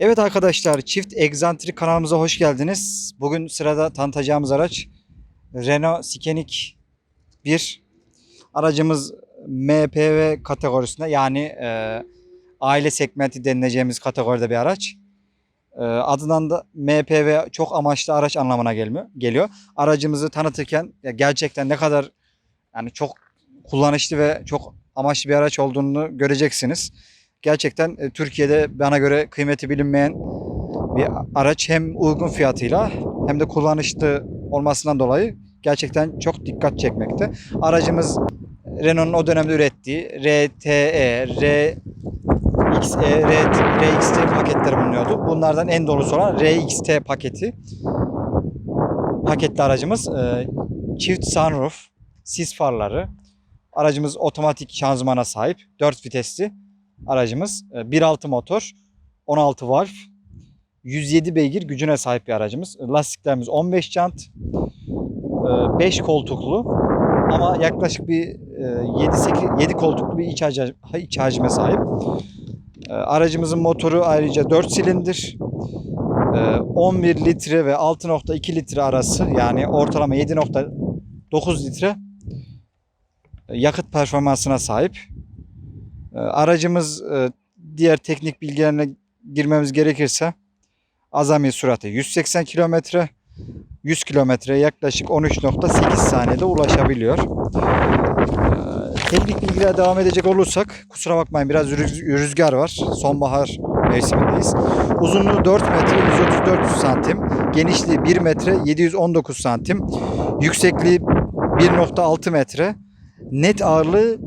Evet arkadaşlar çift egzantrik kanalımıza hoş geldiniz. Bugün sırada tanıtacağımız araç Renault Scenic 1. Aracımız MPV kategorisinde yani e, aile segmenti denileceğimiz kategoride bir araç. E, adından da MPV çok amaçlı araç anlamına gelmiyor, geliyor. Aracımızı tanıtırken ya gerçekten ne kadar yani çok kullanışlı ve çok amaçlı bir araç olduğunu göreceksiniz gerçekten e, Türkiye'de bana göre kıymeti bilinmeyen bir araç hem uygun fiyatıyla hem de kullanışlı olmasından dolayı gerçekten çok dikkat çekmekte. Aracımız Renault'un o dönemde ürettiği RTE, RXE, RXT paketleri bulunuyordu. Bunlardan en dolusu olan RXT paketi. Paketli aracımız e, çift sunroof, sis farları. Aracımız otomatik şanzımana sahip, 4 vitesli aracımız. E, 1.6 motor, 16 valve, 107 beygir gücüne sahip bir aracımız. Lastiklerimiz 15 jant, 5 koltuklu ama yaklaşık bir 7-8 7 koltuklu bir iç, hacim, iç hacime sahip. E, Aracımızın motoru ayrıca 4 silindir. E, 11 litre ve 6.2 litre arası yani ortalama 7.9 litre e, yakıt performansına sahip. E, Aracımız e, diğer teknik bilgilerine girmemiz gerekirse azami süratı 180 kilometre 100 kilometreye yaklaşık 13.8 saniyede ulaşabiliyor. E, Teknik bilgilere devam edecek olursak kusura bakmayın biraz rüz- rüzgar var. Sonbahar mevsimindeyiz. Uzunluğu 4 metre 134 santim. Genişliği 1 metre 719 santim. Yüksekliği 1.6 metre. Net ağırlığı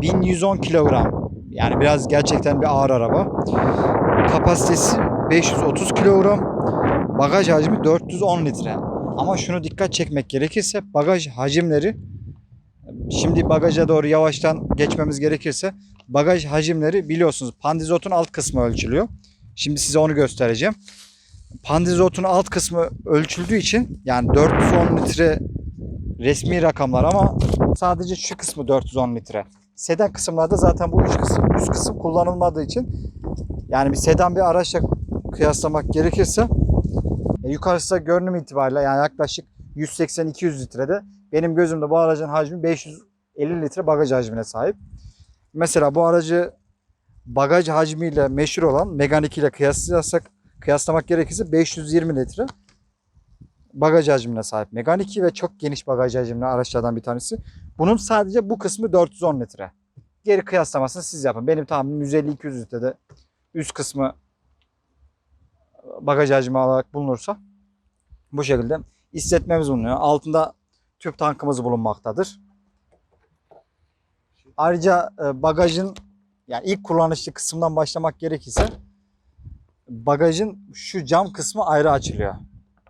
1110 kilogram. Yani biraz gerçekten bir ağır araba. Kapasitesi 530 kilogram. Bagaj hacmi 410 litre. Ama şunu dikkat çekmek gerekirse bagaj hacimleri şimdi bagaja doğru yavaştan geçmemiz gerekirse bagaj hacimleri biliyorsunuz pandizotun alt kısmı ölçülüyor. Şimdi size onu göstereceğim. Pandizotun alt kısmı ölçüldüğü için yani 410 litre resmi rakamlar ama sadece şu kısmı 410 litre. Sedan kısımlarda zaten bu üç kısım, üst kısım kullanılmadığı için yani bir sedan bir araçla kıyaslamak gerekirse e, yukarısı da görünüm itibariyle yani yaklaşık 180-200 litrede benim gözümde bu aracın hacmi 550 litre bagaj hacmine sahip. Mesela bu aracı bagaj hacmiyle meşhur olan Megane 2 ile kıyaslasak kıyaslamak gerekirse 520 litre bagaj hacmine sahip Megane 2 ve çok geniş bagaj hacimli araçlardan bir tanesi. Bunun sadece bu kısmı 410 litre. Geri kıyaslamasını siz yapın. Benim tahminim 150-200 litrede üst kısmı bagaj hacmi olarak bulunursa bu şekilde hissetmemiz bulunuyor. Altında tüp tankımız bulunmaktadır. Ayrıca e, bagajın yani ilk kullanışlı kısımdan başlamak gerekirse bagajın şu cam kısmı ayrı açılıyor.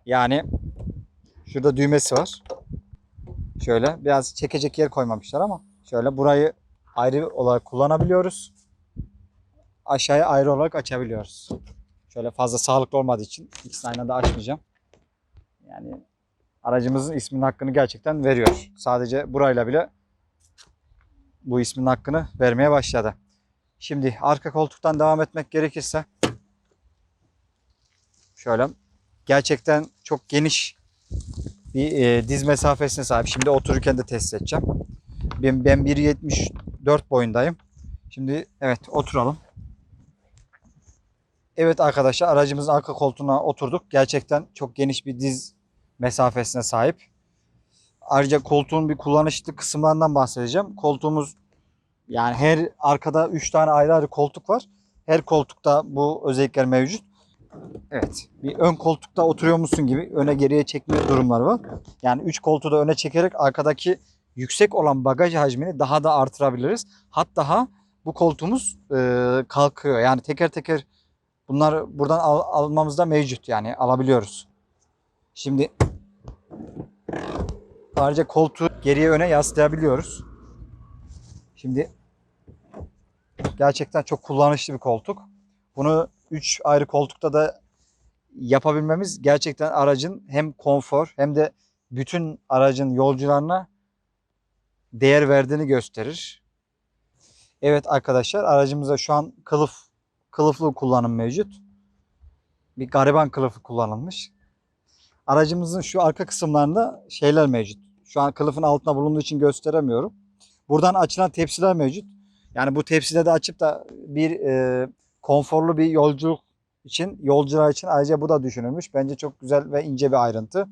Yani şurada düğmesi var. Şöyle biraz çekecek yer koymamışlar ama şöyle burayı ayrı olarak kullanabiliyoruz. Aşağıya ayrı olarak açabiliyoruz. Şöyle fazla sağlıklı olmadığı için ikisini aynı anda açmayacağım. Yani aracımızın isminin hakkını gerçekten veriyor. Sadece burayla bile bu ismin hakkını vermeye başladı. Şimdi arka koltuktan devam etmek gerekirse şöyle gerçekten çok geniş bir e, diz mesafesine sahip. Şimdi otururken de test edeceğim. Ben, ben 1.74 boyundayım. Şimdi evet oturalım. Evet arkadaşlar aracımızın arka koltuğuna oturduk. Gerçekten çok geniş bir diz mesafesine sahip. Ayrıca koltuğun bir kullanışlı kısımlarından bahsedeceğim. Koltuğumuz yani her arkada 3 tane ayrı ayrı koltuk var. Her koltukta bu özellikler mevcut. Evet. Bir ön koltukta oturuyormuşsun gibi öne geriye çekme durumları var. Yani 3 koltuğu da öne çekerek arkadaki yüksek olan bagaj hacmini daha da artırabiliriz. Hatta bu koltuğumuz e, kalkıyor. Yani teker teker bunlar buradan al, almamızda mevcut. Yani alabiliyoruz. Şimdi ayrıca koltuğu geriye öne yaslayabiliyoruz. Şimdi gerçekten çok kullanışlı bir koltuk. Bunu 3 ayrı koltukta da yapabilmemiz gerçekten aracın hem konfor hem de bütün aracın yolcularına değer verdiğini gösterir. Evet arkadaşlar aracımızda şu an kılıf kılıflı kullanım mevcut. bir gariban kılıfı kullanılmış. Aracımızın şu arka kısımlarında şeyler mevcut. Şu an kılıfın altında bulunduğu için gösteremiyorum. Buradan açılan tepsiler mevcut. Yani bu tepside de açıp da bir e, konforlu bir yolculuk için, yolcular için ayrıca bu da düşünülmüş. Bence çok güzel ve ince bir ayrıntı.